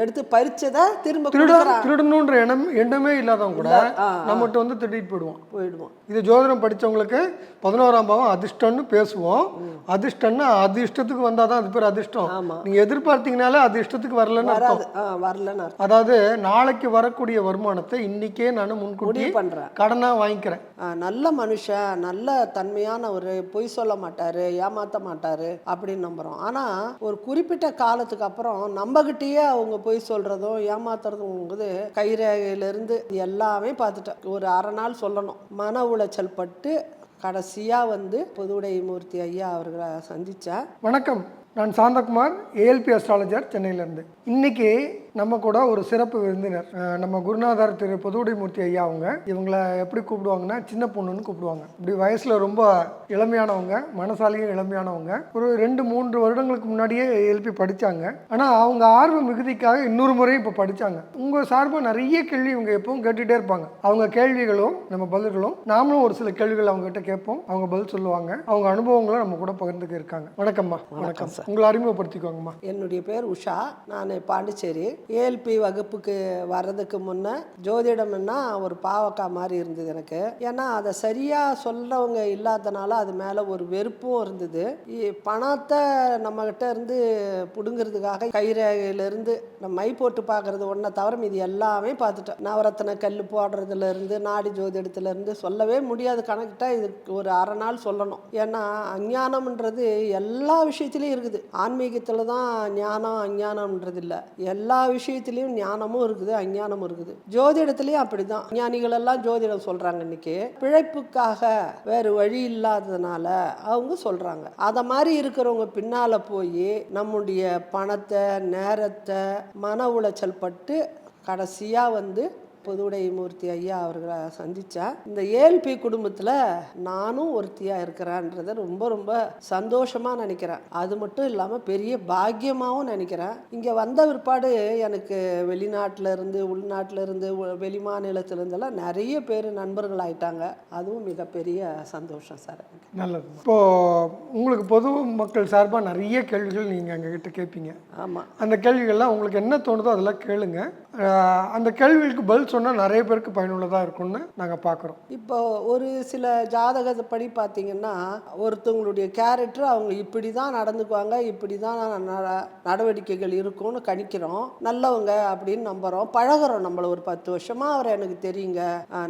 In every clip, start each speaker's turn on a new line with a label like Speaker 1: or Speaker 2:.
Speaker 1: எடுத்து பறிச்சதை திரும்ப
Speaker 2: திருடணுன்ற எண்ணம் எண்ணமே இல்லாதவங்க கூட. நம்மகிட்ட வந்து திருடிட்டு போயிடுவோம்.
Speaker 1: போயிடுவோம்.
Speaker 2: இது ஜோதிடம் படிச்சவங்களுக்கு பதினோராம் பாவம் அதிர்ஷ்டம்னு பேசுவோம். அதிர்ஷ்டம்னா அது இஷ்டத்துக்கு வந்தால் தான் அது பேர் அதிர்ஷ்டம்.
Speaker 1: ஆமா.
Speaker 2: நீங்கள் எதிர்பார்த்தீங்கனாலே அது இஷ்டத்துக்கு வரலன்னு அர்த்தம்.
Speaker 1: வரலன்னு.
Speaker 2: அதாவது நாளைக்கு வரக்கூடிய வருமானத்தை இன்னைக்கே நான் முன்கூட்டி
Speaker 1: முடிவு பண்றேன்
Speaker 2: கடனாக வாங்கிக்கிறேன்.
Speaker 1: நல்ல மனுஷன் நல்ல தன்மையானவர் பொய் சொல்ல மாட்டாரு ஏமாத்த மாட்டாரு அப்படின்னு நம்புறோம். ஆனா ஒரு குறிப்பிட்ட காலத்துக்கு அப்புறம் நம்மகிட்டயே அவங்க பொய் சொல்கிறதும் ஏமாத்துறதுங்கிறது கைரேகையிலேருந்து எல்லாமே பார்த்துட்டேன். ஒரு அரை நாள் சொல்லணும். மன உளைச்சல் பட்டு கடைசியாக வந்து புதுவுடை மூர்த்தி ஐயா அவர்களை சந்தித்தேன்
Speaker 2: வணக்கம். நான் சாந்தகுமார் ஏஎல்பி அஸ்ட்ராலஜர் சென்னையிலேருந்து. இன்னைக்கு நம்ம கூட ஒரு சிறப்பு விருந்தினர் நம்ம குருநாதர் திரு பொதுவுடைமூர்த்தி ஐயா அவங்க. இவங்களை எப்படி கூப்பிடுவாங்கன்னா சின்ன பொண்ணுன்னு கூப்பிடுவாங்க. இப்படி வயசில் ரொம்ப இளமையானவங்க மனசாலையும் இளமையானவங்க. ஒரு ரெண்டு மூன்று வருடங்களுக்கு முன்னாடியே ஏஎல்பி படித்தாங்க ஆனால் அவங்க ஆர்வ மிகுதிக்காக இன்னொரு முறை இப்போ படித்தாங்க உங்கள் சார்பாக நிறைய கேள்வி இவங்க எப்பவும் கேட்டுகிட்டே இருப்பாங்க. அவங்க கேள்விகளும் நம்ம பதில்களும் நாமளும் ஒரு சில கேள்விகள் அவங்ககிட்ட கேட்போம். அவங்க பதில் சொல்லுவாங்க. அவங்க அனுபவங்களை நம்ம கூட பகிர்ந்துக்க இருக்காங்க. வணக்கம்மா. வணக்கம்.
Speaker 1: சார்.
Speaker 2: உங்களை அறிமுகப்படுத்திக்கோங்கம்மா.
Speaker 1: என்னுடைய பேர் உஷா. நான் பாண்டிச்சேரி. ஏஎல்பி வகுப்புக்கு வர்றதுக்கு முன்னே ஜோதிடம்னா ஒரு பாவக்காய் மாதிரி இருந்தது எனக்கு. ஏன்னா அதை சரியாக சொல்கிறவங்க இல்லாதனால அது மேலே ஒரு வெறுப்பும் இருந்தது. இ- பணத்தை நம்மக்கிட்ட இருந்து பிடுங்கிறதுக்காக கைரேகையிலேருந்து நம்ம மை போட்டு பார்க்குறது ஒன்றை தவிர இது எல்லாமே பார்த்துட்டேன். நவரத்தின கல் போடுறதுலேருந்து நாடி ஜோதிடத்துலேருந்து சொல்லவே முடியாது கணக்கிட்ட இதுக்கு ஒரு அரை நாள் சொல்லணும். ஏன்னா அஞ்ஞானம்ன்றது எல்லா விஷயத்துலையும் இருக்குது. ஆன்மீகத்தில் தான் ஞானம் அஞ்ஞானம்ன்றது இல்லை எல்லா விஷயத்துலேயும் ஞானமும் இருக்குது அஞ்ஞானமும் இருக்குது. ஜோதிடத்துலேயும் அப்படிதான். ஞானிகள் எல்லாம் ஜோதிடம் சொல்கிறாங்க இன்னைக்கு. பிழைப்புக்காக வேறு வழி இல்லாததுனால அவங்க சொல்கிறாங்க அதை மாதிரி இருக்கிறவங்க பின்னால் போய் நம்முடைய பணத்தை நேரத்தை மன உளைச்சல் பட்டு கடைசியாக வந்து புதுவுடை மூர்த்தி ஐயா அவர்களை சந்தித்தேன் இந்த ஏஎல்பி குடும்பத்தில் நானும் ஒருத்தியாக இருக்கிறேன்றதை ரொம்ப ரொம்ப சந்தோஷமாக நினைக்கிறேன். அது மட்டும் இல்லாமல் பெரிய பாக்கியமாகவும் நினைக்கிறேன். இங்கே வந்த பிற்பாடு எனக்கு வெளிநாட்டில் இருந்து உள்நாட்டில் இருந்து வெளி மாநிலத்துல இருந்தெல்லாம் நிறைய பேர் நண்பர்கள் ஆயிட்டாங்க. அதுவும் மிகப்பெரிய சந்தோஷம் சார்
Speaker 2: நல்லது. இப்போ உங்களுக்கு பொது மக்கள் சார்பாக நிறைய கேள்விகள் நீங்கள் எங்ககிட்ட கேட்பீங்க
Speaker 1: ஆமாம்
Speaker 2: அந்த கேள்விகள்லாம் உங்களுக்கு என்ன தோணுதோ அதெல்லாம் கேளுங்க. அந்த கேள்விகளுக்கு பதில் சொன்னால் நிறைய பேருக்கு பயனுள்ளதாக இருக்கும்னு நாங்கள் பார்க்குறோம்
Speaker 1: இப்போ ஒரு சில ஜாதகப்படி பார்த்தீங்கன்னா ஒருத்தவங்களுடைய கேரக்டர் அவங்க இப்படி தான் நடந்துக்குவாங்க இப்படி தான் நடவடிக்கைகள் இருக்கும்னு கணிக்கிறோம். நல்லவங்க அப்படின்னு நம்புகிறோம் பழகுறோம் நம்மளை ஒரு பத்து வருஷமாக அவர் எனக்கு தெரியுங்க.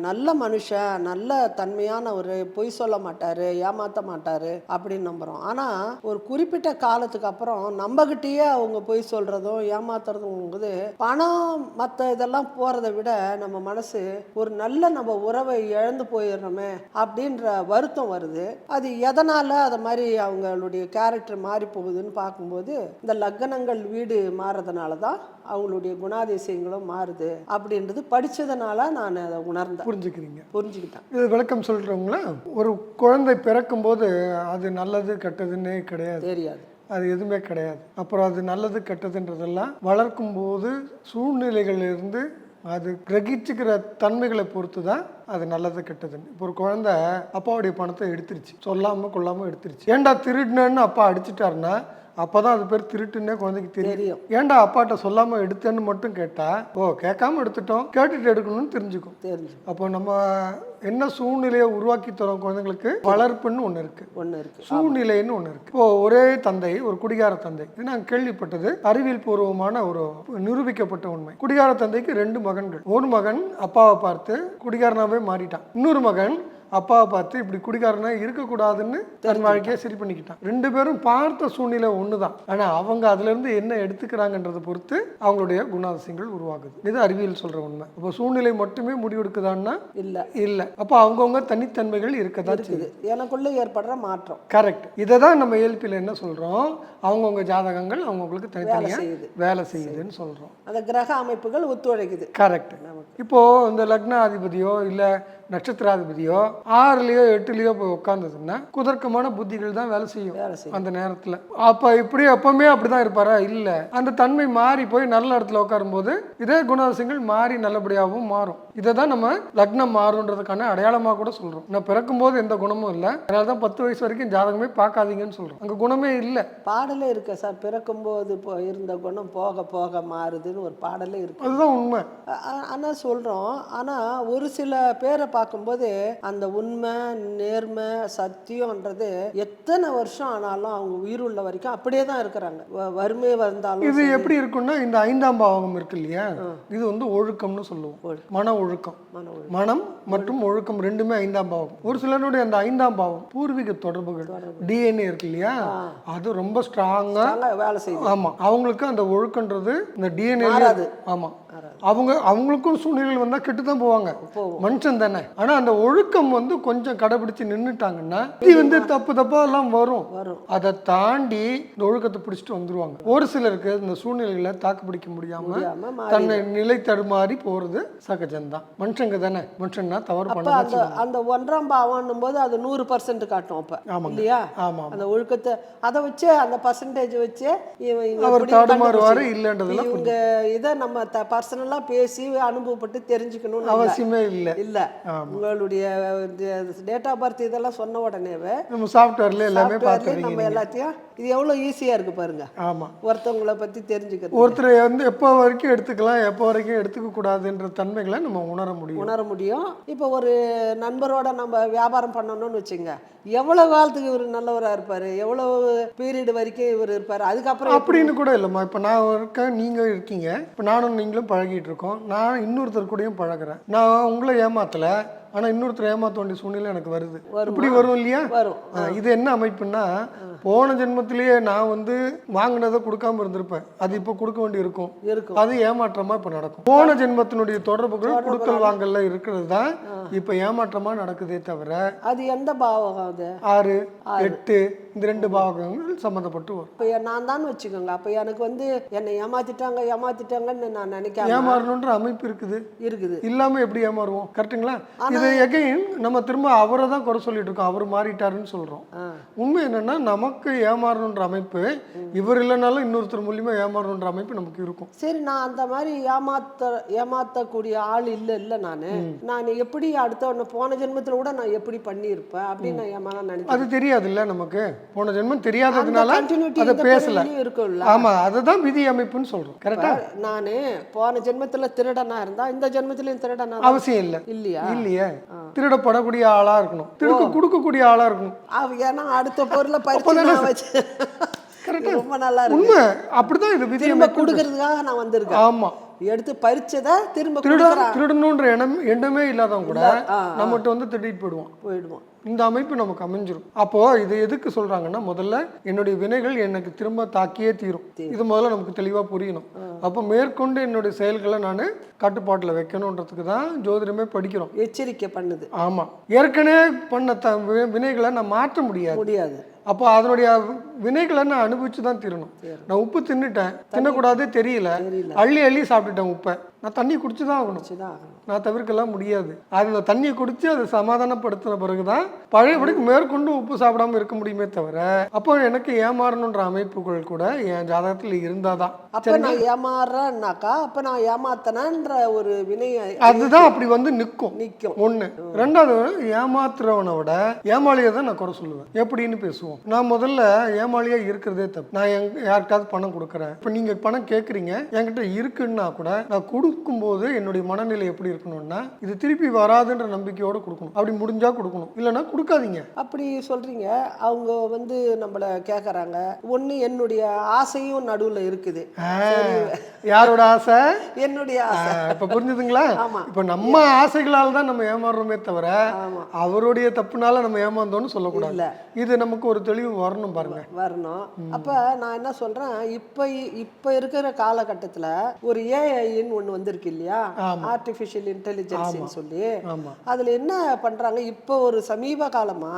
Speaker 1: நல்ல மனுஷன் நல்ல தன்மையான ஒரு பொய் சொல்ல மாட்டார் ஏமாற்ற மாட்டார் அப்படின்னு நம்புகிறோம் ஆனால் ஒரு குறிப்பிட்ட காலத்துக்கு அப்புறம் நம்மகிட்டயே அவங்க பொய் சொல்கிறதும் ஏமாத்துறதுங்கிறது பணம் மற்ற இதெல்லாம் போகிறத விட நம்ம மனசு ஒரு நல்ல நம்ம உறவை இழந்து போயிடுறோமே அப்படின்ற வருத்தம் வருது. அது எதனால் அதை மாதிரி அவங்களுடைய கேரக்டர் மாறி போகுதுன்னு பார்க்கும்போது இந்த லக்னங்கள் வீடு மாறுறதுனால தான் அவங்களுடைய குணாதிசயங்களும் மாறுது அப்படின்றது படித்ததுனால நான் அதை உணர்ந்தேன்.
Speaker 2: புரிஞ்சுக்கிறீங்க.
Speaker 1: புரிஞ்சுக்கிட்டேன்.
Speaker 2: இது விளக்கம் சொல்கிறவங்களா ஒரு குழந்தை பிறக்கும்போது அது நல்லது கெட்டதுன்னே கிடையாது.
Speaker 1: தெரியாது.
Speaker 2: அது எதுவுமே கிடையாது. அப்புறம் அது நல்லது கெட்டதுன்றதெல்லாம் வளர்க்கும் போது சூழ்நிலைகளிலிருந்து அது கிரகிச்சுக்கிற தன்மைகளை பொறுத்து தான் அது நல்லது கெட்டதுன்னு. இப்போ ஒரு குழந்தை அப்பாவுடைய பணத்தை எடுத்துருச்சு. சொல்லாமல் கொள்ளாமல் எடுத்துருச்சு. ஏன்டா திருடினேன்னு அப்பா அடிச்சிட்டாருன்னா அப்போ தான் அது பேர் திருட்டுன்னே குழந்தைக்கு தெரியும். ஏன்டா அப்பாட்ட சொல்லாமல் எடுத்தேன்னு மட்டும் கேட்டா ஓ கேட்காம எடுத்துட்டோம். கேட்டுட்டு எடுக்கணும்னு தெரிஞ்சுக்கும்.
Speaker 1: தெரிஞ்சு
Speaker 2: அப்போ நம்ம என்ன சூழ்நிலையை உருவாக்கி தரோம் குழந்தைங்களுக்கு? வளர்ப்புன்னு ஒன்று இருக்கு.
Speaker 1: ஒன்று இருக்குது
Speaker 2: சூழ்நிலைன்னு ஒன்று இருக்கு. இப்போ ஒரே தந்தை ஒரு குடிகார தந்தை. இது நாங்கள் கேள்விப்பட்டது. அறிவியல் பூர்வமான ஒரு நிரூபிக்கப்பட்ட உண்மை. குடிகார தந்தைக்கு ரெண்டு மகன்கள். ஒரு மகன் அப்பாவை பார்த்து குடிகாரனாவே மாறிட்டான். இன்னொரு மகன் அப்பாவை பார்த்து இப்படி குடிகாரனா இருக்கக்கூடாதுன்னு தன் வாழ்க்கையை சரி பண்ணிக்கிட்டான். ரெண்டு பேரும் பார்த்த சூழ்நிலை ஒன்று தான் ஆனால் அவங்க அதுலேருந்து என்ன எடுத்துக்கிறாங்கன்றதை பொறுத்து அவங்களுடைய குணாதிசயங்கள் உருவாகுது. இது அறிவியல் சொல்கிற உண்மை. இப்போ சூழ்நிலை மட்டுமே முடிவெடுக்குதான்னா?
Speaker 1: இல்லை.
Speaker 2: இல்லை. அப்போ அவங்கவுங்க தனித்தன்மைகள் இருக்க தான்
Speaker 1: இருக்குது எனக்குள்ளே ஏற்படுற மாற்றம்.
Speaker 2: கரெக்ட் இதை தான் நம்ம ஏல்பியில் என்ன சொல்கிறோம் அவங்கவுங்க ஜாதகங்கள் அவங்கவுங்களுக்கு தனித்தனியாக
Speaker 1: செய்யுது.
Speaker 2: வேலை செய்யுதுன்னு சொல்கிறோம்
Speaker 1: அந்த கிரக அமைப்புகள் ஒத்துழைக்குது.
Speaker 2: கரெக்ட் இப்போது இந்த லக்னாதிபதியோ இல்லை நட்சத்திராதிபதியோ ஆறுலேயோ எட்டுலேயோ போய் உட்காந்ததுன்னா குதர்க்கமான புத்திகள் தான் வேலை செய்யும் அந்த நேரத்தில். அப்போ இப்படி எப்பவுமே அப்படி தான் இருப்பாரா? இல்லை. அந்த தன்மை மாறி போய் நல்ல இடத்துல உட்காரும்போது இதே குணாதிசயங்கள் மாறி நல்லபடியாகவும் மாறும். இதை தான் நம்ம லக்னம் மாறுன்றதுக்கான அடையாளமாக கூட சொல்கிறோம் நான் பிறக்கும்போது எந்த குணமும் இல்லை. அதனால தான் பத்து வயசு வரைக்கும் ஜாதகமே பார்க்காதீங்கன்னு சொல்கிறோம் அங்கே குணமே இல்லை.
Speaker 1: பாடலே இருக்கு சார். பிறக்கும்போது இப்போ இருந்த குணம் போக போக மாறுதுன்னு ஒரு பாடலே இருக்கு.
Speaker 2: அதுதான் உண்மை.
Speaker 1: ஆனால் சொல்கிறோம் ஆனால் ஒரு சில பேரை பார்க்கும்போது அந்த உண்மை நேர்மை சத்தியம்ன்றது எத்தனை வருஷம் ஆனாலும் அவங்க உயிருள்ள வரைக்கும் அப்படியே தான் இருக்கிறாங்க. வறுமை வந்தாலும்
Speaker 2: இது எப்படி இருக்குன்னா இந்த ஐந்தாம் பாவகம் இருக்கு இல்லையா? இது வந்து ஒழுக்கம்னு சொல்லுவோம். மன ஒழுக்கம்
Speaker 1: மன ஒழுக்கம்.
Speaker 2: மனம் மற்றும் ஒழுக்கம் ரெண்டுமே ஐந்தாம் பாவம். ஒரு சிலருடைய அந்த ஐந்தாம் பாவம் பூர்வீக தொடர்புகள். டிஎன்ஏ இருக்கு இல்லையா? அது ரொம்ப ஸ்ட்ராங்கா
Speaker 1: வேலை செய்யுது.
Speaker 2: ஆமா. அவங்களுக்கு அந்த ஒழுக்கன்றது இந்த டிஎன்ஏ. ஆமா. அவங்க அவங்களுக்கும் சூழ்நிலைகள் வந்தா கெட்டு தான் போவாங்க. மனுஷன் தானே. ஆனா அந்த ஒழுக்கம் வந்து கொஞ்சம் கடைபிடிச்சு நின்னுட்டாங்கன்னா இது வந்து தப்பு தப்பா எல்லாம் வரும். அதை தாண்டி இந்த ஒழுக்கத்தை பிடிச்சிட்டு வந்துருவாங்க. ஒரு சிலருக்கு இந்த சூழ்நிலைகளை தாக்கு பிடிக்க முடியாம தன்னை நிலை தடுமாறி போறது சகஜம்தான். மனுஷங்க தானே? மனுஷன்னா தவறு பண்ண
Speaker 1: அந்த அந்த ஒன்றாம் பாவம்னும் போது அது நூறு பர்சன்ட் காட்டும் அப்ப. இல்லையா?
Speaker 2: ஆமா
Speaker 1: அந்த ஒழுக்கத்தை அதை வச்சு அந்த பர்சன்டேஜ் வச்சு
Speaker 2: அவர் தடுமாறுவாரு இல்லைன்றதெல்லாம்
Speaker 1: இவங்க இதை நம்ம த பர்சனலாக பேசி அனுபவப்பட்டு தெரிஞ்சுக்கணும்னு.
Speaker 2: அவசியமே இல்லை.
Speaker 1: இல்ல. உங்களுடைய டேட் ஆஃப் பர்த் இதெல்லாம் சொன்ன உடனேவே
Speaker 2: நம்ம சாஃப்ட்வேர்ல எல்லாமே பார்த்துறீங்க
Speaker 1: நம்ம எல்லாத்தையும் இது எவ்வளவு ஈஸியா இருக்கு பாருங்க.
Speaker 2: ஆமா
Speaker 1: ஒருத்தவங்கள பத்தி தெரிஞ்சுக்கிறது
Speaker 2: ஒருத்தரை வந்து எப்போ வரைக்கும் எடுத்துக்கலாம் எப்போ வரைக்கும் எடுத்துக்க கூடாதுன்ற தன்மைகளை நம்ம உணர முடியும்.
Speaker 1: உணர முடியும். இப்போ ஒரு நண்பரோட நம்ம வியாபாரம் பண்ணணும்னு வச்சுங்க. எவ்வளவு காலத்துக்கு இவர் நல்லவரா இருப்பாரு? எவ்வளவு பீரியட் வரைக்கும் இவர் இருப்பாரு? அதுக்கப்புறம்
Speaker 2: அப்படின்னு கூட இல்லைம்மா. இப்போ நான் இருக்கேன் நீங்கள் இருக்கீங்க. இப்போ நானும் நீங்களும் பழகிட்டு இருக்கோம். நான் இன்னொருத்தர் கூடயும் பழகுறேன். நான் உங்களை ஏமாத்தலை. ஆனால் இன்னொருத்தர் ஏமாத்த வேண்டிய சூழ்நிலை எனக்கு வருது? இப்படி வரும் இல்லையா?
Speaker 1: வரும்.
Speaker 2: இது என்ன அமைப்புன்னா போன ஜென்மத்திலேயே நான் வந்து வாங்கினதை கொடுக்காம இருந்திருப்பேன். அது இப்போ கொடுக்க வேண்டி இருக்கும்.
Speaker 1: இருக்கும்.
Speaker 2: அது ஏமாற்றமா இப்போ நடக்கும். போன ஜென்மத்தினுடைய தொடர்புகள் கொடுக்கல் வாங்கல்ல இருக்கிறது தான் இப்போ ஏமாற்றமா நடக்குதே தவிர
Speaker 1: அது எந்த பாவகம் அது?
Speaker 2: ஆறு. எட்டு இந்த ரெண்டு பாகங்கள் சம்மந்தப்பட்டு வரும்.
Speaker 1: இப்போ நான் தான் வச்சுக்கோங்க. அப்போ எனக்கு வந்து என்னை ஏமாத்திட்டாங்க ஏமாத்திட்டாங்கன்னு நான் நினைக்காம
Speaker 2: ஏமாறணுன்ற அமைப்பு இருக்குது.
Speaker 1: இருக்குது.
Speaker 2: இல்லாம எப்படி ஏமாறுவோம்? கரெக்ட்டுங்களா? இது எகைன் நம்ம திரும்ப அவரை தான் குறை சொல்லிட்டு இருக்கோம். அவர் மாறிட்டாருன்னு சொல்றோம்.
Speaker 1: ஆ.
Speaker 2: உண்மை என்னன்னா நமக்கு ஏமாறணுன்ற அமைப்பு இவர் இல்லைனாலும் இன்னொருத்தர் மூலியமா ஏமாறணுன்ற அமைப்பு நமக்கு இருக்கும்.
Speaker 1: சரி நான் அந்த மாதிரி ஏமாத்த ஏமாத்தக்கூடிய ஆள் இல்லை இல்லை நான். நான் எப்படி அடுத்த போன ஜென்மத்தில் கூட நான் எப்படி பண்ணியிருப்பேன் அப்படின்னு நான் ஏமாற நினைக்கிறேன்.
Speaker 2: அது தெரியாதுல்ல நமக்கு. போன ஜென்மம் தெரியாததுனால அதை பேசல.
Speaker 1: இருக்கும்ல.
Speaker 2: ஆமா அதுதான் விதி அமைப்புன்னு சொல்றோம். கரெக்டா
Speaker 1: நான் போன ஜென்மத்துல திருடனா இருந்தா இந்த ஜென்மத்திலயும் திருடனா
Speaker 2: அவசியம் இல்லை.
Speaker 1: இல்லையா?
Speaker 2: இல்லையே. திருடப்படக்கூடிய ஆளா இருக்கணும். திருக்க கொடுக்கக்கூடிய ஆளா இருக்கணும்.
Speaker 1: அவ ஏன்னா அடுத்த பொருளை பறிச்சு வச்சு ரொம்ப நல்லா இருக்கு.
Speaker 2: உண்மை. அப்படிதான் இது விதி
Speaker 1: கொடுக்கறதுக்காக நான் வந்திருக்கேன்.
Speaker 2: ஆமா.
Speaker 1: எடுத்து பறிச்சதை திரும்ப
Speaker 2: திருடணுன்ற எண்ணம் எண்ணமே இல்லாதவங்க கூட நம்மகிட்ட வந்து திருடிட்டு போயிடுவான்.
Speaker 1: போயிடுவோம்
Speaker 2: இந்த அமைப்பு நமக்கு அமைஞ்சிரும். அப்போ இது எதுக்கு சொல்றாங்கன்னா முதல்ல என்னுடைய வினைகள் எனக்கு திரும்ப தாக்கியே தீரும். இது முதல்ல நமக்கு தெளிவா புரியணும். அப்போ மேற்கொண்டு என்னுடைய செயல்களை நான் கட்டுப்பாட்டில் வைக்கணுன்றதுக்கு தான் ஜோதிடமே படிக்கிறோம்.
Speaker 1: எச்சரிக்கை பண்ணுது.
Speaker 2: ஆமா. ஏற்கனவே பண்ண த வினைகளை நான் மாற்ற முடியாது.
Speaker 1: முடியாது.
Speaker 2: அப்போ அதனுடைய வினைகளை நான் அனுபவிச்சு தான் தீரணும். நான் உப்பு தின்னுட்டேன். தின்னக்கூடாதே தெரியல. அள்ளி அள்ளி சாப்பிட்டுட்டேன் உப்பை. நான் தண்ணி குடிச்சு தான் ஆகணும். நான் தவிர்க்கலாம் முடியாது. அது நான் தண்ணியை குடிச்சு அதை சமாதானப்படுத்தின பிறகு தான் பழையபடிக்கு மேற்கொண்டு உப்பு சாப்பிடாம இருக்க முடியுமே தவிர அப்போ எனக்கு ஏமாறணுன்ற அமைப்புகள் கூட என் ஜாதகத்தில் இருந்தால் தான்
Speaker 1: அப்ப நான் ஏமாறுறேன்னாக்கா அப்ப நான் ஏமாத்தனன்ற ஒரு வினையை
Speaker 2: அதுதான் அப்படி வந்து நிற்கும்
Speaker 1: நிக்கும்.
Speaker 2: ஒன்று ரெண்டாவது ஏமாத்துறவனை விட ஏமாளியை தான் நான் குறை சொல்லுவேன். எப்படின்னு பேசுவோம். நான் முதல்ல ஏமாளியா இருக்கிறதே தப்பு. நான் எங் யாருக்காவது பணம் கொடுக்குறேன். இப்போ நீங்க பணம் கேட்குறீங்க என்கிட்ட இருக்குன்னா கூட நான் கொடுக்கும்போது என்னுடைய மனநிலை எப்படி இருக்கணும்னா இது திருப்பி வராதுன்ற நம்பிக்கையோட கொடுக்கணும். அப்படி முடிஞ்சா கொடுக்கணும். இல்லைன்னா கொடுக்காதீங்க.
Speaker 1: அப்படி சொல்றீங்க. அவங்க வந்து நம்மள கேக்குறாங்க. ஒண்ணு என்னுடைய ஆசையும் நடுவுல இருக்குது.
Speaker 2: யாரோட ஆசை?
Speaker 1: என்னுடைய ஆசை.
Speaker 2: இப்ப புரிஞ்சுதுங்களா. இப்ப நம்ம ஆசைகளால் தான் நம்ம ஏமாறுறோமே தவிர. அவருடைய தப்புனால நம்ம ஏமாந்தோம்னு சொல்லக்கூடாது. இது நமக்கு ஒரு தெளிவு வரணும் பாருங்க.
Speaker 1: வரணும். அப்ப நான் என்ன சொல்றேன் இப்ப இப்ப இருக்கிற காலகட்டத்துல ஒரு ஏஐன்னு ஒண்ணு வந்திருக்கு இல்லையா? ஆர்டிஃபிஷியல் இன்டெலிஜென்ஸ்னு சொல்லி. அதுல என்ன பண்றாங்க இப்போ ஒரு சமீப காலமா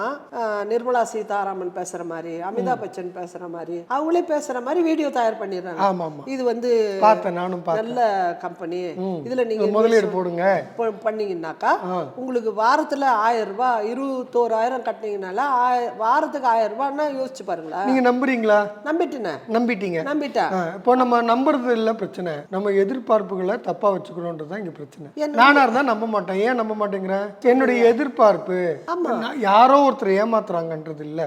Speaker 1: நிர்மலா சீதாராமன் பேசுற மாதிரி அமிதாப் பச்சன் பேசுற மாதிரி அவங்களே பேசுற மாதிரி வீடியோ தயார் பண்ணிடுறாங்க. இது வந்து
Speaker 2: நானும்
Speaker 1: நல்ல கம்பெனி இதுல நீங்க
Speaker 2: முதலீடு போடுங்க.
Speaker 1: பண்ணீங்கன்னாக்கா உங்களுக்கு வாரத்துல ஆயிரம் ரூபாய் இருபத்தோராயிரம் கட்டினீங்கனால வாரத்துக்கு ஆயிரம் ரூபான்னா யோசிச்சு பாருங்களா?
Speaker 2: நீங்க நம்புறீங்களா?
Speaker 1: நம்பிட்டேனே.
Speaker 2: நம்பிட்டீங்க.
Speaker 1: நம்பிட்டா
Speaker 2: ஆ, இப்போ நம்ம நம்புறது இல்ல பிரச்சனை. நம்ம எதிர்பார்ப்புகளை தப்பா வச்சுக்கிறோன்றது தான் இங்க பிரச்சனை? நானா இருந்தா நம்ப மாட்டேன். ஏன் நம்ப மாட்டேங்கிறேன் என்னுடைய எதிர்பார்ப்பு. யாரோ ஒருத்தர் ஏமாத்துறாங்கன்றது இல்ல.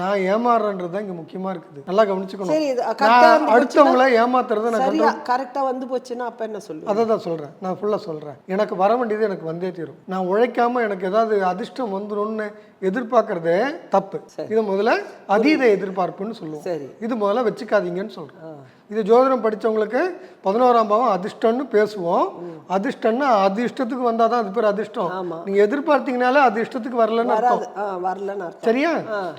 Speaker 2: நான் ஏமாறுறன்றது தான் இங்க முக்கியமா இருக்குது. நல்லா கவனிச்சுக்கணும். அடுத்தவங்கள ஏமாத்துறதை நான்
Speaker 1: கரெக்டா வந்து போச்சுன்னா அப்ப என்ன சொல்லுங்க
Speaker 2: அதை தான் சொல்கிறேன் நான் ஃபுல்லாக சொல்கிறேன் எனக்கு வர வேண்டியது எனக்கு வந்தே தீரும். நான் உழைக்காம எனக்கு ஏதாவது அதிர்ஷ்டம் வந்துரும்னு எதிர்பார்க்கறதே தப்பு. இது முதல்ல அதீத எதிர்பார்ப்புன்னு சொல்லுவோம்.
Speaker 1: சரி.
Speaker 2: இது முதல்ல வச்சுக்காதீங்கன்னு சொல்கிறேன் இது ஜோதிடம் படிச்சவங்களுக்கு பதினோராம் பாவம் அதிர்ஷ்டம்னு பேசுவோம். அதிர்ஷ்டம்னா அது இஷ்டத்துக்கு வந்தால் தான் அது பேர் அதிர்ஷ்டம். நீங்கள் எதிர்பார்த்தீங்கனாலே அது இஷ்டத்துக்கு வரலன்னு அர்த்தம்.
Speaker 1: வரலன்னு
Speaker 2: சரியா?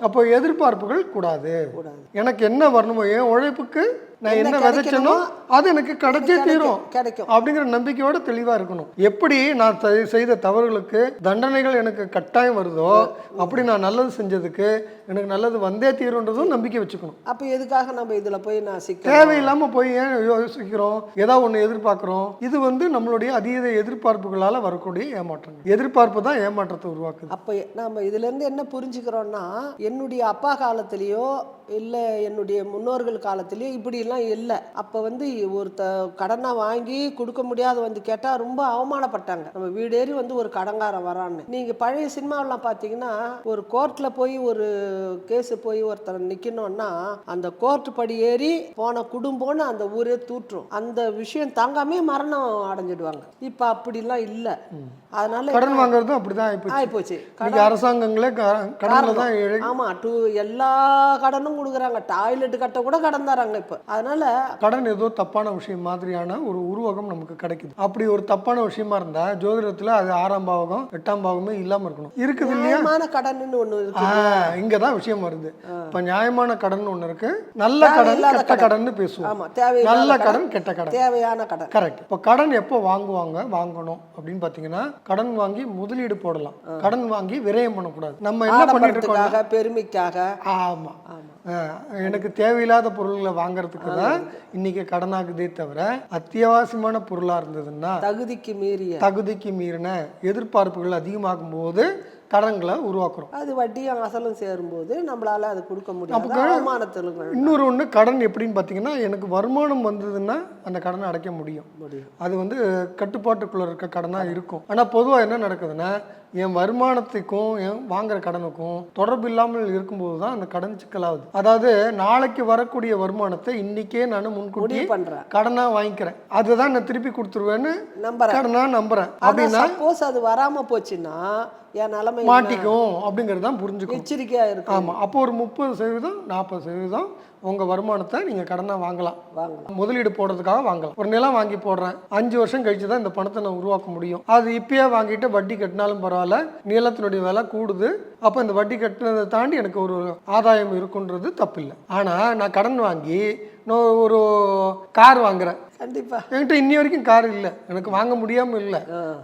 Speaker 2: அப்போ எதிர்பார்ப்புகள் கூடாது.
Speaker 1: கூடாது.
Speaker 2: எனக்கு என்ன வரணுமோ என் உழைப்புக்கு நான் என்ன விதைச்சனோ அது எனக்கு கிடைச்சே தீரும்.
Speaker 1: கிடைக்கும்.
Speaker 2: அப்படிங்கிற நம்பிக்கையோட தெளிவா இருக்கணும். எப்படி நான் செய்- செய்த தவறுகளுக்கு தண்டனைகள் எனக்கு கட்டாயம் வருதோ அப்படி நான் நல்லது செஞ்சதுக்கு எனக்கு நல்லது வந்தே தீருன்றதும் நம்பிக்கை வச்சுக்கணும்.
Speaker 1: அப்ப எதுக்காக நம்ம இதுல போய் நான் சிக்க
Speaker 2: தேவையில்லாம போய் ஏன் யோசிக்கிறோம்? ஏதாவது ஒண்ணு எதிர்பார்க்கிறோம்? இது வந்து நம்மளுடைய அதீத எதிர்பார்ப்புகளால வரக்கூடிய ஏமாற்றங்கள். எதிர்பார்ப்பு தான் ஏமாற்றத்தை உருவாக்குது.
Speaker 1: அப்போ நம்ம இதுலேருந்து என்ன புரிஞ்சுக்கிறோம்னா என்னுடைய அப்பா காலத்துலேயோ இல்லை என்னுடைய முன்னோர்கள் காலத்திலேயே இப்படிலாம் இல்லை. அப்போ வந்து ஒருத்த கடனை வாங்கி கொடுக்க முடியாத வந்து கேட்டால் ரொம்ப அவமானப்பட்டாங்க. நம்ம வீடேறி வந்து ஒரு கடங்காரன் வரான்னு. நீங்கள் பழைய சினிமாவெலாம் பார்த்தீங்கன்னா ஒரு கோர்ட்டில் போய் ஒரு கேஸு போய் ஒருத்தர் நிற்கணும்னா அந்த கோர்ட் படி ஏறி போன குடும்பம்னு அந்த ஊரே தூற்றும். அந்த விஷயம் தாங்காமே மரணம் அடைஞ்சிடுவாங்க. இப்போ அப்படிலாம் இல்லை. அதனால
Speaker 2: கடன் வாங்குறதும் அப்படிதான் ஆயிப்போச்சு.
Speaker 1: ஆயிப்போச்சு.
Speaker 2: அரசாங்கங்களே க- கடன்ல தான் இழை-
Speaker 1: ஆமா டூ எல்லா கடனும் கொடுக்குறாங்க. டாய்லெட் கட்ட கூட கடன் தராங்க இப்போ. அதனால
Speaker 2: கடன் ஏதோ தப்பான விஷயம் மாதிரியான ஒரு உருவகம் நமக்கு கிடைக்குது. அப்படி ஒரு தப்பான விஷயமா இருந்தா ஜோதிடத்துல அது ஆறாம் பாவகம் எட்டாம் பாவமே இல்லாம இருக்கணும். இருக்குது
Speaker 1: நியாயமான கடன்னு ஒண்ணு இருக்கு.
Speaker 2: இங்கதான் விஷயம் வருது. இப்ப நியாயமான கடன் ஒண்ணு இருக்கு. நல்ல கடன் கெட்ட கடன். பேசுவோம். நல்ல
Speaker 1: கடன்
Speaker 2: கடன் கெட்ட கடன்.
Speaker 1: தேவையான கடன்.
Speaker 2: கரெக்ட் இப்போ கடன் எப்போ வாங்குவாங்க? வாங்கணும். அப்படின்னு பார்த்தீங்கன்னா கடன் வாங்கி முதலீடு போடலாம். கடன் வாங்கி விரயம் பண்ணக்கூடாது. நம்ம என்ன பண்ணிட்டு இருக்கோம்
Speaker 1: பெருமைக்காக.
Speaker 2: ஆமா. எனக்கு தேவையில்லாத பொருள்களை வாங்குறதுக்கு தான் இன்னைக்கு கடனாகுதே தவிர அத்தியாவசியமான பொருளா இருந்ததுன்னா
Speaker 1: தகுதிக்கு மீறிய.
Speaker 2: தகுதிக்கு மீறின எதிர்பார்ப்புகள் அதிகமாகும் போது கடன்களை உருவாக்குறோம்.
Speaker 1: அது வட்டியும் அசலும் சேரும்போது நம்மளால அது கொடுக்க முடியாது. அவமானத்தில்
Speaker 2: இன்னொரு ஒன்று கடன் எப்படின்னு பார்த்தீங்கன்னா எனக்கு வருமானம் வந்ததுன்னா அந்த கடனை அடைக்க முடியும்.
Speaker 1: முடியும்.
Speaker 2: அது வந்து கட்டுப்பாட்டுக்குள்ள இருக்க கடனாக இருக்கும். ஆனால் பொதுவாக என்ன நடக்குதுன்னா என் வருமானத்துக்கும் என் வாங்குற கடனுக்கும் தொடர்பு இல்லாமல் இருக்கும்போது தான் அந்த கடன் சிக்கலாகுது. அதாவது நாளைக்கு வரக்கூடிய வருமானத்தை இன்னைக்கே நான் முன்கூட்டி
Speaker 1: பண்றேன்.
Speaker 2: கடனாக வாங்கிக்கிறேன். அதுதான் நான் திருப்பி கொடுத்துருவேன்னு
Speaker 1: நம்புறேன்.
Speaker 2: கடனாக நம்புறேன். அப்படின்னா
Speaker 1: அது வராம போச்சுன்னா என் நிலைமை?
Speaker 2: மாட்டிக்கும் அப்படிங்கிறது தான் புரிஞ்சுக்கணும்.
Speaker 1: எச்சரிக்கையா இருக்கும்
Speaker 2: ஆமாம் அப்போ ஒரு முப்பது சதவீதம் நாற்பது சதவீதம் உங்கள் வருமானத்தை நீங்கள் கடனாக வாங்கலாம்.
Speaker 1: வாங்கலாம்.
Speaker 2: முதலீடு போடுறதுக்காக வாங்கலாம். ஒரு நிலம் வாங்கி போடுறேன். அஞ்சு வருஷம் கழிச்சு தான் இந்த பணத்தை நான் உருவாக்க முடியும். அது இப்பயே வாங்கிட்டு வட்டி கட்டினாலும் பரவாயில்ல நிலத்தினுடைய விலை கூடுது. அப்போ இந்த வட்டி கட்டினதை தாண்டி எனக்கு ஒரு ஆதாயம் இருக்குன்றது தப்பில்லை. ஆனால் நான் கடன் வாங்கி நான் ஒரு கார் வாங்குறேன்.
Speaker 1: கண்டிப்பா.
Speaker 2: என்கிட்ட இன்னி வரைக்கும் கார் இல்லை. எனக்கு வாங்க முடியாமல் இல்லை.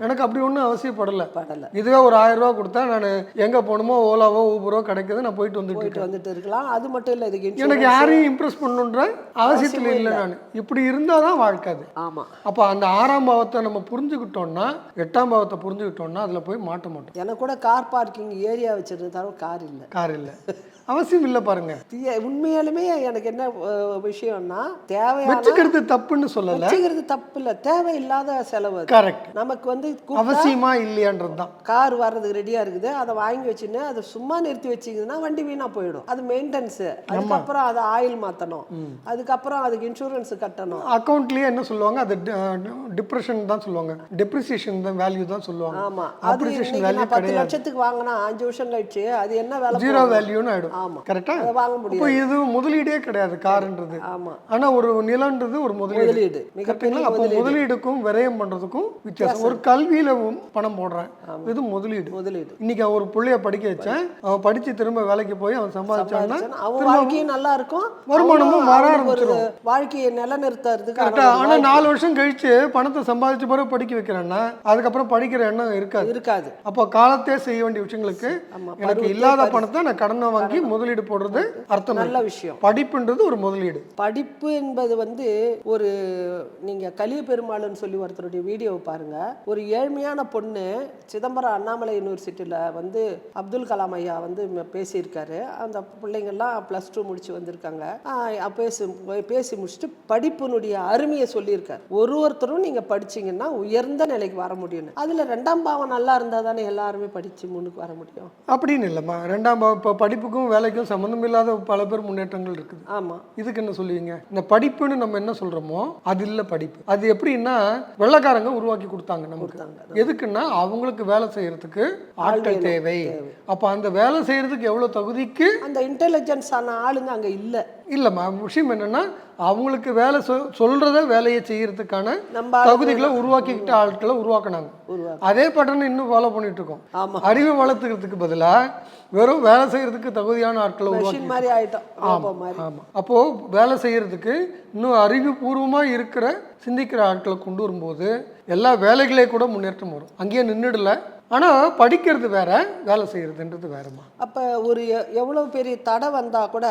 Speaker 2: எனக்கு அப்படி ஒன்றும் அவசியப்படலை.
Speaker 1: படலை.
Speaker 2: இதுவே ஒரு ஆயிரம் ரூபா கொடுத்தா நான் எங்கே போகணுமோ ஓலாவோ ஊபரோ கிடைக்குது நான் போயிட்டு வந்துட்டு
Speaker 1: போயிட்டு வந்துட்டு இருக்கலாம். அது மட்டும் இல்லை இதுக்கு
Speaker 2: எனக்கு யாரையும் இம்ப்ரெஸ் பண்ணணுன்ற அவசியத்தில் இல்லை நான். இப்படி இருந்தால் தான் வாழ்க்கை அது.
Speaker 1: ஆமா.
Speaker 2: அப்போ அந்த ஆறாம் பாவத்தை நம்ம புரிஞ்சுக்கிட்டோம்னா எட்டாம் பாவத்தை புரிஞ்சுக்கிட்டோம்னா அதில் போய் மாட்ட மாட்டோம்.
Speaker 1: எனக்கு கூட கார் பார்க்கிங் ஏரியா வச்சிருந்த தவிர கார் இல்லை.
Speaker 2: கார் இல்லை. அவசியம் இல்லை பாருங்க.
Speaker 1: உண்மையாலுமே எனக்கு என்ன விஷயம்னா தேவையான
Speaker 2: வச்சுக்கிறது தப்புன்னு சொல்லலை.
Speaker 1: வச்சுக்கிறது தப்பு இல்லை. தேவையில்லாத செலவு.
Speaker 2: கரெக்ட்
Speaker 1: நமக்கு வந்து
Speaker 2: அவசியமா இல்லையான்றது தான்.
Speaker 1: கார் வர்றதுக்கு ரெடியா இருக்குது. அதை வாங்கி வச்சுன்னு அதை சும்மா நிறுத்தி வச்சிங்கன்னா வண்டி வீணா போயிடும். அது மெயின்டெனன்ஸ் அதுக்கப்புறம் அதை ஆயில் மாத்தணும். அதுக்கப்புறம் அதுக்கு இன்சூரன்ஸ் கட்டணும்.
Speaker 2: அக்கௌண்ட்லயே என்ன சொல்லுவாங்க? அது டிப்ரெஷன் தான் சொல்லுவாங்க. டெப்ரிசியேஷன் தான் வேல்யூ தான் சொல்லுவாங்க.
Speaker 1: ஆமா. அது பத்து லட்சத்துக்கு வாங்கினா அஞ்சு வருஷம் கழிச்சு அது என்ன வேலை
Speaker 2: ஜீரோ? வேல்யூன்னு ஆயிடும்.
Speaker 1: ஆமா.
Speaker 2: கரெக்டா?
Speaker 1: அதை வாங்க
Speaker 2: இப்போ
Speaker 1: முடியாது
Speaker 2: இது முதலீடே கிடையாது காருன்றது.
Speaker 1: ஆமா.
Speaker 2: ஆனா ஒரு நிலன்றது ஒரு முதலீடு.
Speaker 1: மிகப்பெரிய
Speaker 2: அப்போ முதலீடுக்கும் விரயம் பண்றதுக்கும் வித்தியாசம். ஒரு கல்வியில பணம் போடுறேன். இது முதலீடு.
Speaker 1: முதலீடு.
Speaker 2: இன்னைக்கு ஒரு பிள்ளைய படிக்க வச்சேன். அவன் படிச்சு திரும்ப வேலைக்கு போய் அவன் சம்பாதிச்சான்னா
Speaker 1: அவன் வாழ்க்கையும் நல்லா இருக்கும்.
Speaker 2: வருமானமும் வர
Speaker 1: ஒரு வாழ்க்கையை நிலைநிறுத்துறதுக்கு
Speaker 2: கரெக்டா.
Speaker 1: அவனுக்கு
Speaker 2: ஆனா நாலு வருஷம் கழிச்சு பணத்தை சம்பாதிச்ச பிறகு படிக்க வைக்கிறேன்னா அதுக்கப்புறம் படிக்கிற எண்ணம் இருக்காது.
Speaker 1: இருக்காது.
Speaker 2: அப்போ காலத்தே செய்ய வேண்டிய விஷயங்களுக்கு எனக்கு இல்லாத பணத்தை நான் கடனை வாங்கி முதலீடு போடுறது அர்த்தம்
Speaker 1: நல்ல. விஷயம்.
Speaker 2: படிப்புன்றது ஒரு முதலீடு.
Speaker 1: படிப்பு என்பது வந்து ஒரு நீங்க கலிய பெருமாள்னு சொல்லி ஒருத்தருடைய வீடியோவை பாருங்க. ஒரு ஏழ்மையான பொண்ணு சிதம்பரம் அண்ணாமலை யூனிவர்சிட்டியில் வந்து அப்துல் கலாம் ஐயா வந்து பேசியிருக்காரு. அந்த பிள்ளைங்கள்லாம் ப்ளஸ் டூ முடிச்சு வந்திருக்காங்க. பேசி பேசி முடிச்சுட்டு படிப்பினுடைய அருமையை சொல்லியிருக்காரு. ஒரு ஒருத்தரும் நீங்க படிச்சீங்கன்னா உயர்ந்த நிலைக்கு வர முடியும்னு. அதுல ரெண்டாம் பாவம் நல்லா இருந்தா தானே எல்லாருமே படிச்சு முன்னுக்கு வர முடியும்?
Speaker 2: அப்படின்னு இல்லைம்மா. ரெண்டாம் பா- இப்போ படிப்புக்கும் வேலைக்கும் சம்மந்தம் இல்லாத பல பேர் முன்னேற்றங்கள் இருக்குது.
Speaker 1: ஆமா.
Speaker 2: இதுக்கு என்ன சொல்லுவீங்க? இந்த படிப்புன்னு நம்ம என்ன சொல்றோமோ அது இல்ல படிப்பு. அது எப்படின்னா வெள்ளைக்காரங்க உருவாக்கி கொடுத்தாங்க நமக்கு. எதுக்குன்னா அவங்களுக்கு வேலை செய்யறதுக்கு ஆட்கள் தேவை. அப்ப அந்த வேலை செய்யறதுக்கு எவ்வளவு தகுதிக்கு
Speaker 1: அந்த இன்டெலிஜென்ஸ் ஆன ஆளுங்க அங்க இல்ல.
Speaker 2: இல்லம்மா விஷயம் என்னன்னா அவங்களுக்கு வேலை சொல் சொல்றத வேலையை செய்யறதுக்கான
Speaker 1: நம்ம
Speaker 2: தகுதிகளை உருவாக்கிக்கிட்ட ஆட்களை உருவாக்குனாங்க.
Speaker 1: உருவாக்கு
Speaker 2: அதே பேட்டர்ன் இன்னும் ஃபாலோ பண்ணிட்டு இருக்கோம் அறிவை வளர்த்துக்கிறதுக்கு பதிலா வெறும் வேலை செய்யறதுக்கு தகுதியான ஆட்களை உருவாக்கி
Speaker 1: மாதிரி மாதிரி.
Speaker 2: ஆமாம் அப்போது வேலை செய்யறதுக்கு இன்னும் அறிவுபூர்வமாக இருக்கிற சிந்திக்கிற ஆட்களை கொண்டு வரும்போது எல்லா வேலைகளே கூட முன்னேற்றம் வரும். அங்கேயே நின்றுடல. ஆனால் படிக்கிறது வேற வேலை செய்யறதுன்றது வேறமா
Speaker 1: அப்ப ஒரு எ- எவ்வளவு பெரிய தடை வந்தா கூட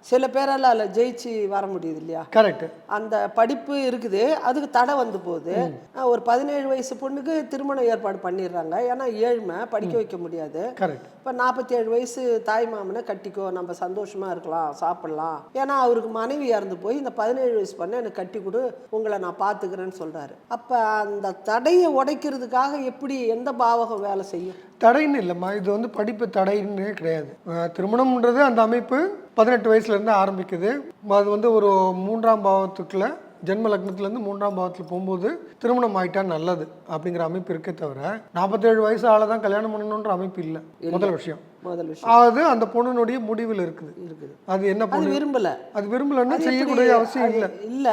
Speaker 1: சில பேரால அதில் ஜெயிச்சு வர முடியுது இல்லையா?
Speaker 2: கரெக்ட்
Speaker 1: அந்த படிப்பு இருக்குது அதுக்கு தடை வந்து போகுது. ஒரு பதினேழு வயசு பொண்ணுக்கு திருமணம் ஏற்பாடு பண்ணிடுறாங்க. ஏன்னா ஏழ்மை படிக்க வைக்க முடியாது.
Speaker 2: கரெக்ட்
Speaker 1: இப்போ நாற்பத்தி ஏழு வயசு தாய் மாமனை கட்டிக்கோ நம்ம சந்தோஷமா இருக்கலாம் சாப்பிடலாம். ஏன்னா அவருக்கு மனைவி இறந்து போய் இந்த பதினேழு வயசு பொண்ணை எனக்கு கட்டி கொடு உங்களை நான் பார்த்துக்கிறேன்னு சொல்றாரு. அப்போ அந்த தடையை உடைக்கிறதுக்காக எப்படி எந்த பாவகம் வேலை செய்யும்?
Speaker 2: தடைன்னு இல்லைம்மா இது வந்து படிப்பு தடைன்னு கிடையாது. திருமணம்ன்றது அந்த அமைப்பு பதினெட்டு வயசுலேருந்து ஆரம்பிக்குது. அது வந்து ஒரு மூன்றாம் பாவத்துக்குள்ள ஜென்ம லக்னத்துலேருந்து மூன்றாம் பாவத்தில் போகும்போது திருமணம் ஆயிட்டா நல்லது அப்படிங்கிற அமைப்பு இருக்கே தவிர நாற்பத்தேழு வயசு ஆளை தான் கல்யாணம் பண்ணணுன்ற அமைப்பு இல்லை. முதல் விஷயம்.
Speaker 1: முதல் விஷயம்.
Speaker 2: அது அந்த பொண்ணுனுடைய முடிவில் இருக்குது.
Speaker 1: இருக்குது.
Speaker 2: அது என்ன
Speaker 1: அது விரும்பல.
Speaker 2: அது விரும்பலன்னா செய்யக்கூடிய அவசியம் இல்லை.
Speaker 1: இல்ல.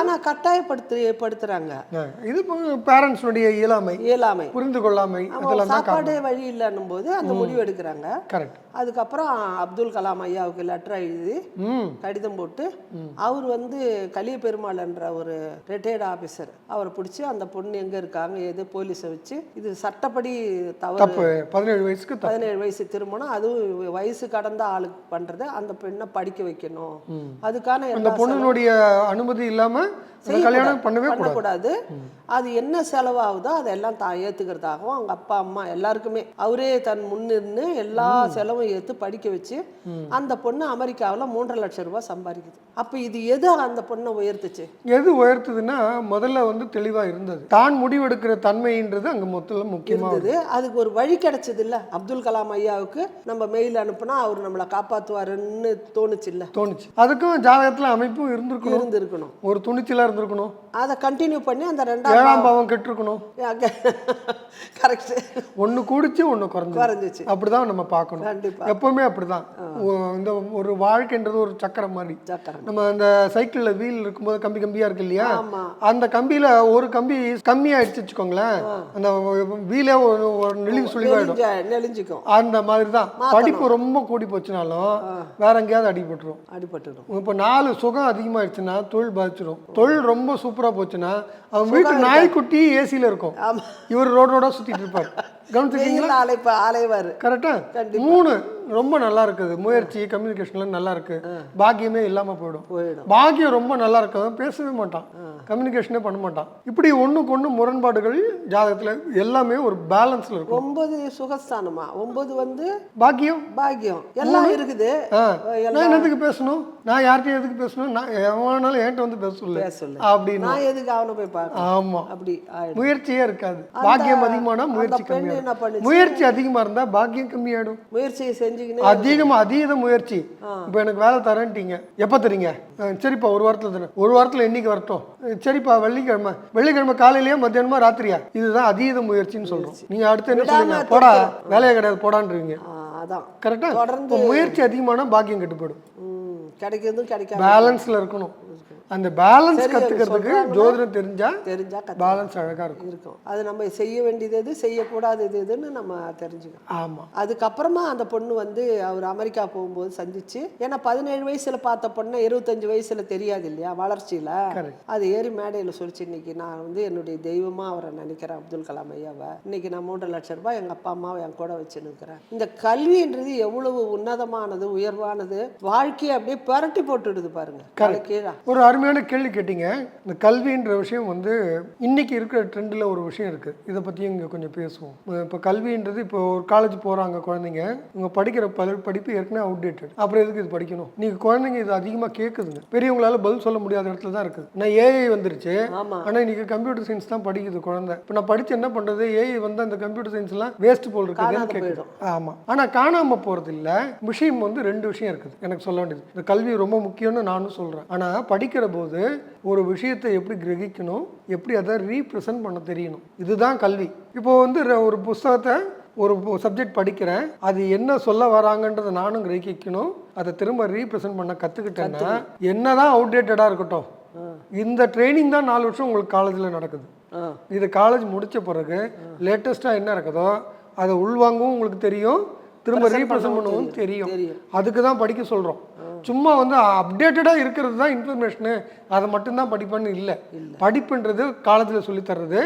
Speaker 1: ஆனா கட்டாயப்படுத்து படுத்துறாங்க.
Speaker 2: இது பேரண்ட்ஸுடைய இயலாமை.
Speaker 1: இயலாமை.
Speaker 2: புரிந்து கொள்ளாமை தான்
Speaker 1: சாப்பாடே வழி இல்லைன்னும் போது அந்த முடிவு எடுக்கிறாங்க.
Speaker 2: கரெக்ட்
Speaker 1: அதுக்கப்புறம் அப்துல் கலாம் ஐயாவுக்கு லெட்டர் எழுதி கடிதம் போட்டு அவர் வந்து கலிய பெருமாள் என்ற ஒரு ரிட்டையர்டு ஆபீசர் அவரை பிடிச்சி அந்த பொண்ணு எங்க இருக்காங்க எது போலீஸை வச்சு இது சட்டப்படி தவறு
Speaker 2: பதினேழு வயசுக்கு
Speaker 1: பதினேழு வயசு திருமணம் அதுவும் வயசு கடந்த ஆளுக்கு பண்றது அந்த பெண்ணை படிக்க வைக்கணும். அதுக்கான
Speaker 2: அந்த பொண்ணுனுடைய அனுமதி இல்லாம கல்யாணம் பண்ணவே கூடாது.
Speaker 1: பண்ணக்கூடாது. அது என்ன செலவாகுதோ அதெல்லாம் தான் ஏத்துக்கிறதாகவும் அவங்க அப்பா அம்மா எல்லாருக்குமே. அவரே தன் முன்னிருந்து எல்லா செலவும் ஏத்து படிக்க வச்சு அந்த பொண்ணு அமெரிக்காவில் மூன்றரை லட்சம் ரூபாய் சம்பாதிக்குது. அப்ப இது எது அந்த பொண்ணை உயர்த்துச்சு?
Speaker 2: எது உயர்த்துதுன்னா முதல்ல வந்து தெளிவா இருந்தது. தான் முடிவெடுக்கிற தன்மைன்றது அங்க மொத்தத்துல முக்கியமா
Speaker 1: இருந்தது. அதுக்கு ஒரு வழி கிடைச்சது இல்ல அப்துல் கலாம் ஐயாவுக்கு நம்ம மெயில் அனுப்புனா அவர் நம்மளை காப்பாத்துவாருன்னு தோணுச்சு இல்ல.
Speaker 2: தோணுச்சு. அதுக்கும் ஜாதகத்துல அமைப்பும் இருந்திருக்கணும்.
Speaker 1: இருந்திருக்கணும்.
Speaker 2: ஒரு துணிச்சலா இருந்திருக்கணும்.
Speaker 1: அதை கண்டினியூ பண்ணி அந்த ரெண்டாம்
Speaker 2: ஏழாம் பாவம் கெட்டிருக்கணும்.
Speaker 1: கரெக்ட்
Speaker 2: ஒண்ணு கூடிச்சு ஒண்ணு குறைஞ்சு
Speaker 1: குறைஞ்சிச்சு.
Speaker 2: அப்படிதான் நம்ம பார்க்கணும்.
Speaker 1: கண்டிப்பா.
Speaker 2: எப்பவுமே அப்படிதான். ஒ- இந்த ஒரு வாழ்க்கைன்றது ஒரு சக்கரம் மாதிரி.
Speaker 1: சக்கரம்.
Speaker 2: நம்ம அந்த சைக்கிள்ல வீல் இருக்கும்போது கம்பி கம்பியா இருக்கு இல்லையா? அந்த கம்பியில ஒரு கம்பி கம்மி ஆயிடுச்சு வச்சுக்கோங்களேன். அந்த வீலே ஒரு நெளிவு சுழிவாயிடும்.
Speaker 1: நெளிஞ்ச- நெளிஞ்சுக்கும்.
Speaker 2: அந்த மாதிரி தான் படிப்பு ரொம்ப கூடி போச்சுனாலும் வேற எங்கேயாவது அடிபட்டுரும்.
Speaker 1: அடிபட்டுடும்
Speaker 2: இப்போ நாலு சுகம் அதிகமாயிடுச்சுன்னா தொழில் பாதிச்சிடும் தொழில் ரொம்ப சூப்பரா போச்சுன்னா அவன் வீட்டு நாய்க்குட்டி ஏசியில் இருக்கும். இவர் ரோடு ரோடா சுத்திட்டு இருப்பார். கவனிச்சிருக்கீங்களா?
Speaker 1: வெயில் அலைப்ப அலைவாரு
Speaker 2: கரெக்டா? மூணு ரொம்ப நல்லா இருக்குது. முயற்சி கம்யூனிகேஷன்ல நல்லா இருக்கு. பாக்கியமே இல்லாம போயிடும். பாக்கியம் ரொம்ப நல்லா இருக்கவன் பேசவே மாட்டான். கம்யூனிகேஷனே பண்ண மாட்டான். இப்படி ஒண்ணுக்கு ஒண்ணு முரண்பாடுகள் ஜாதகத்துல எல்லாமே ஒரு பேலன்ஸ்ல இருக்கும்.
Speaker 1: ஒன்பது சுகஸ்தானமா? ஒன்பது வந்து
Speaker 2: பாக்கியம்.
Speaker 1: பாக்கியம். எல்லாம் இருக்குது.
Speaker 2: நான் என்னத்துக்கு பேசணும்? நான் யார்கிட்டயும் எதுக்கு பேசணும்? நான் எவனாலும் என்கிட்ட வந்து பேச சொல்லு. அப்படின்னு
Speaker 1: நான் எதுக்கு அவனை போய் பார்க்க
Speaker 2: ஆமா.
Speaker 1: அப்படி
Speaker 2: முயற்சியே இருக்காது. பாக்கியம் அதிகமானா முயற்சி
Speaker 1: பெண்ணு
Speaker 2: கம்மியாகும்
Speaker 1: என்ன
Speaker 2: முயற்சி அதிகமா இருந்தா பாக்கியம் கம்மியாயிடும்.
Speaker 1: முயற்சியை செஞ்சுக்கினே
Speaker 2: அதிகமா அதீத முயற்சி. இப்போ எனக்கு வேலை தரேன்ட்டீங்க. எப்போ தரீங்க? சரிப்பா ஒரு வாரத்தில் தரேன். ஒரு வாரத்தில் என்னைக்கு வரட்டும். சரிப்பா வெள்ளிக்கிழமை. வெள்ளிக்கிழமை காலையிலயா மத்தியானமா ராத்திரியா? இதுதான் அதீத முயற்சின்னு சொல்றோம். நீங்க அடுத்து என்ன சொல்லுங்க போடா வேலையே கிடையாது போடான்றீங்க.
Speaker 1: அதான்.
Speaker 2: கரெக்டா
Speaker 1: தொடர்ந்து
Speaker 2: முயற்சி அதிகமானா பாக்கியம் கெட்டு போயிடும்
Speaker 1: ம். கிடைக்கிறதும் கிடைக்காது.
Speaker 2: பேலன்ஸ்ல இருக்கணும். அந்த பேலன்ஸ் கத்துக்கிறதுக்கு ஜோதிடம் தெரிஞ்சா
Speaker 1: தெரிஞ்சா
Speaker 2: பேலன்ஸ் அழகா இருக்கும்.
Speaker 1: இருக்கும். அது நம்ம செய்ய வேண்டியது எது செய்யக்கூடாதது எதுன்னு நம்ம தெரிஞ்சுக்கணும்.
Speaker 2: ஆமா.
Speaker 1: அதுக்கப்புறமா அந்த பொண்ணு வந்து அவர் அமெரிக்கா போகும்போது சந்திச்சு ஏன்னா பதினேழு வயசுல பார்த்த பொண்ணை இருபத்தஞ்சு வயசுல தெரியாது இல்லையா வளர்ச்சியில. அது ஏறி மேடையில் சொல்லிச்சு இன்னைக்கு நான் வந்து என்னுடைய தெய்வமா அவரை நினைக்கிறேன் அப்துல் கலாம் ஐயாவை. இன்னைக்கு நான் மூன்று லட்சம் ரூபாய் எங்க அப்பா அம்மாவை என் கூட வச்சு நிற்கிறேன் இந்த கல்வின்றது எவ்வளவு உன்னதமானது உயர்வானது வாழ்க்கையை அப்படியே புரட்டி போட்டுடுது பாருங்க.
Speaker 2: ஒரு அருமையான கேள்வி கேட்டீங்க. இந்த கல்வின்ற விஷயம் வந்து இன்னைக்கு இருக்கிற ட்ரெண்டில் ஒரு விஷயம் இருக்கு. இதை பற்றியும் இங்கே கொஞ்சம் பேசுவோம். இப்போ கல்வின்றது இப்போ ஒரு காலேஜ் போகிறாங்க குழந்தைங்க. இவங்க படிக்கிற பல படிப்பு ஏற்கனவே அவுடேட்டட் அப்புறம் எதுக்கு இது படிக்கணும்? நீங்கள் குழந்தைங்க இது அதிகமாக கேட்குதுங்க பெரியவங்களால பதில் சொல்ல முடியாத இடத்துல தான் இருக்குது நான் ஏஐ வந்துருச்சு. ஆனால் இன்னைக்கு கம்ப்யூட்டர் சயின்ஸ் தான் படிக்குது குழந்தை. இப்போ நான் படிச்சு என்ன பண்ணுறது ஏஐ வந்து அந்த கம்ப்யூட்டர் சயின்ஸ்லாம் வேஸ்ட் போல்
Speaker 1: போயிடும்.
Speaker 2: ஆமாம் ஆனால் காணாமல் போகிறது இல்லை விஷயம் வந்து ரெண்டு விஷயம் இருக்குது. எனக்கு சொல்ல வேண்டியது. இந்த கல்வி ரொம்ப முக்கியம்னு நானும் சொல்கிறேன் ஆனால் படிக்கிற போது ஒரு விஷயத்தை எப்படி கிரகிக்கணும் எப்படி அதை ரீப்ரசன்ட் பண்ண தெரியணும்? இதுதான் கல்வி. இப்போ வந்து ஒரு புஸ்தகத்தை ஒரு சப்ஜெக்ட் படிக்கிறேன். அது என்ன சொல்ல வராங்கன்றதை நானும் கிரகிக்கணும். அதை திரும்ப ரீப்ரசன்ட் பண்ண கற்றுக்கிட்டேன்னா என்னதான் அவுடேட்டடாக இருக்கட்டும் இந்த ட்ரைனிங் தான் நாலு வருஷம் உங்களுக்கு காலேஜில் நடக்குது. இது காலேஜ் முடிச்ச பிறகு லேட்டஸ்ட்டாக என்ன இருக்குதோ அதை உள்வாங்கவும் உங்களுக்கு தெரியும். திரும்ப ரீப்ரசன்ட் பண்ணவும் தெரியும். அதுக்கு தான் படிக்க சொல்கிறோம் சும்மா வந்து அப்டேட்டடாக இருக்கிறது தான் இன்ஃபர்மேஷனு அதை மட்டும்தான் படிப்பேன்னு இல்லை. படிப்புன்றது காலேஜில் சொல்லி தர்றது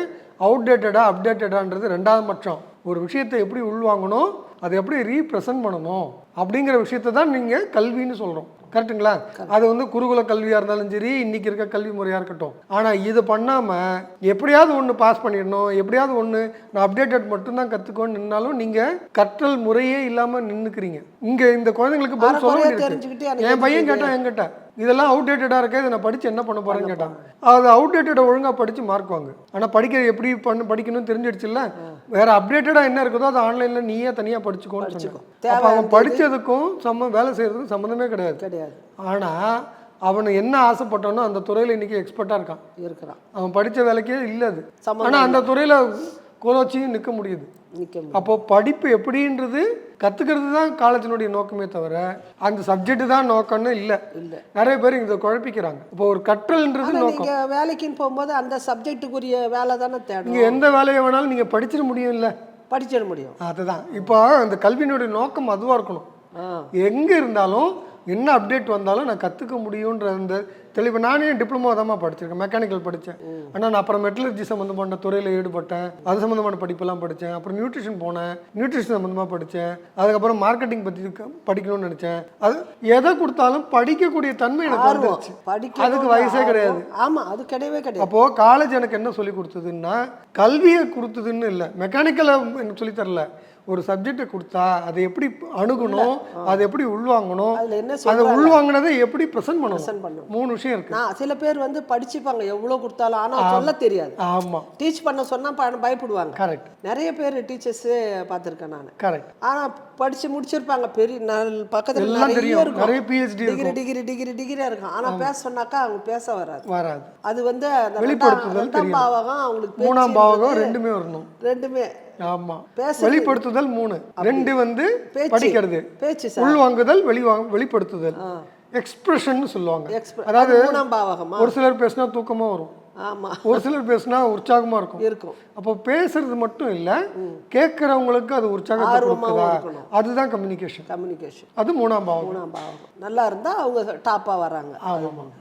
Speaker 2: அவுடேட்டடாக அப்டேட்டடான்றது ரெண்டாவது பட்சம் ஒரு விஷயத்தை எப்படி உள்வாங்கணும் அதை எப்படி ரீப்ரசன்ட் பண்ணணும் அப்படிங்கிற விஷயத்தை தான் நீங்கள் கல்வின்னு சொல்கிறோம் கரெக்ட்டுங்களா? அது வந்து குருகுல கல்வியாக இருந்தாலும் சரி இன்னைக்கு இருக்க கல்வி முறையாக இருக்கட்டும். ஆனால் இது பண்ணாமல் எப்படியாவது ஒன்று பாஸ் பண்ணிடணும் எப்படியாவது ஒன்று நான் அப்டேட்டட் மட்டும்தான் கற்றுக்கோன்னு நின்னாலும் நீங்கள் கற்றல் முறையே இல்லாமல் நின்றுக்கிறீங்க இங்கே இந்த குழந்தைங்களுக்கு பதில் சொல்ல என் பையன் கேட்டான் என்கிட்ட இதெல்லாம் அவுடேட்டடாக இருக்கே இதை நான் படித்து என்ன பண்ண போகிறேன்னு கேட்டான் அது அவுடேட்டடை ஒழுங்காக படித்து மார்க் வாங்கு. ஆனால் படிக்க எப்படி பண்ண படிக்கணும்னு தெரிஞ்சிடுச்சுல்ல? வேற அப்டேட்டடாக என்ன இருக்குதோ அதை ஆன்லைனில் நீயே தனியாக படிச்சுக்கோன்னு சொன்னேன் அப்போ அவன் படித்ததுக்கும் சம்ம வேலை செய்கிறதுக்கும் சம்மந்தமே கிடையாது.
Speaker 1: கிடையாது.
Speaker 2: ஆனால் அவனு என்ன ஆசைப்பட்டானோ அந்த துறையில் இன்னைக்கு எக்ஸ்பர்ட்டாக இருக்கான்.
Speaker 1: இருக்கிறான்.
Speaker 2: அவன் படித்த வேலைக்கே இல்லை அது. ஆனால் அந்த துறையில் கோலோச்சியும் நிற்க முடியுது. அப்போ படிப்பு எப்படின்றது கத்துக்கிறது தான் காலேஜினுடைய நோக்கமே தவிர அந்த சப்ஜெக்ட் தான் நோக்கம்னு இல்லை.
Speaker 1: இல்ல.
Speaker 2: நிறைய பேர் இதை குழப்பிக்கிறாங்க. இப்போ ஒரு கற்றல்ன்றது நோக்கம்.
Speaker 1: வேலைக்குன்னு போகும்போது அந்த சப்ஜெக்ட்டுக்குரிய வேலை தானே தேடணும்
Speaker 2: நீங்க எந்த வேலையை வேணாலும் நீங்க படிச்சிட முடியும் இல்ல.
Speaker 1: படிச்சிட முடியும்.
Speaker 2: அதுதான். இப்போ அந்த கல்வியினுடைய நோக்கம் அதுவா இருக்கணும். எங்க இருந்தாலும் என்ன அப்டேட் வந்தாலும் நான் கற்றுக்க முடியுன்ற அந்த தெளிவு. நானே டிப்ளமோ தான் படிச்சிருக்கேன் மெக்கானிக்கல் படித்தேன் ஆனால் நான் அப்புறம் மெட்டலர்ஜி சம்மந்தமான துறையில் ஈடுபட்டேன். அது சம்மந்தமான படிப்பெல்லாம் படித்தேன் அப்புறம் நியூட்ரிஷன் போனேன். நியூட்ரிஷன் சம்மந்தமாக படித்தேன் அதுக்கப்புறம் மார்க்கெட்டிங் பற்றி படிக்கணும்னு நினச்சேன். அது எதை கொடுத்தாலும் படிக்கக்கூடிய தன்மை எனக்கு வந்துருச்சு.
Speaker 1: படிக்க
Speaker 2: அதுக்கு வயசே கிடையாது.
Speaker 1: ஆமா அது கிடையவே கிடையாது.
Speaker 2: அப்போ காலேஜ் எனக்கு என்ன சொல்லி கொடுத்ததுன்னா கல்வியை கொடுத்ததுன்னு இல்லை. மெக்கானிக்கலை எனக்கு சொல்லி தரல. ஒரு சப்ஜெக்டை கொடுத்தா அதை எப்படி அணுகணும் அதை எப்படி உள்வாங்கணும்
Speaker 1: அதுல என்ன
Speaker 2: அதை உள்வாங்கினதை எப்படி ப்ரெசென்ட் பண்ணணும். மூணு விஷயம் இருக்கு.
Speaker 1: சில பேர் வந்து படிச்சுப்பாங்க எவ்வளவு கொடுத்தாலும் ஆனா சொல்ல தெரியாது.
Speaker 2: ஆமா.
Speaker 1: டீச் பண்ண சொன்னா ப- பயப்படுவாங்க.
Speaker 2: கரெக்ட்
Speaker 1: நிறைய பேர் டீச்சர்ஸ் பார்த்துருக்கேன் நான்.
Speaker 2: கரெக்ட்
Speaker 1: ஆனா படிச்சு முடிச்சிருப்பாங்க பெரிய நல் பக்கத்துல நிறைய இருக்கும்.
Speaker 2: நிறைய பிஹெச்டி
Speaker 1: டிகிரி டிகிரி டிகிரி டிகிரியா இருக்கும். ஆனா பேச சொன்னாக்கா அவங்க பேச வராது.
Speaker 2: வராது.
Speaker 1: அது வந்து
Speaker 2: வெளிப்படுத்துதல்.
Speaker 1: பாவகம் அவங்களுக்கு
Speaker 2: மூணாம் பாவகம். ரெண்டுமே வரணும்.
Speaker 1: ரெண்டுமே.
Speaker 2: ஆமா.
Speaker 1: பேசுறது.
Speaker 2: வெளிப்படுத்துதல் மூணு. ரெண்டு வந்து. படிக்கிறது.
Speaker 1: பேச்சு
Speaker 2: உள்வாங்குதல் வெளிவாங்க வெளிப்படுத்துதல். எக்ஸ்பிரஷன் சொல்லுவாங்க. அதாவது ஒரு சிலர் பேசினா தூக்கமா வரும்.
Speaker 1: ஆமா.
Speaker 2: ஒரு சிலர் பேசினா உற்சாகமா இருக்கும்.
Speaker 1: இருக்கும்.
Speaker 2: அப்போ பேசுறது மட்டும் இல்ல கேட்கறவங்களுக்கு அது உற்சாகத்தை
Speaker 1: ஆர்வமாவும்
Speaker 2: கொடுக்குதா. அதுதான் கம்யூனிகேஷன்
Speaker 1: கம்யூனிகேஷன்
Speaker 2: அது மூணாம் பாவம்
Speaker 1: மூணாம் பாவகம். நல்லா இருந்தா அவங்க டாப்பா வராங்க
Speaker 2: ஆமாம்.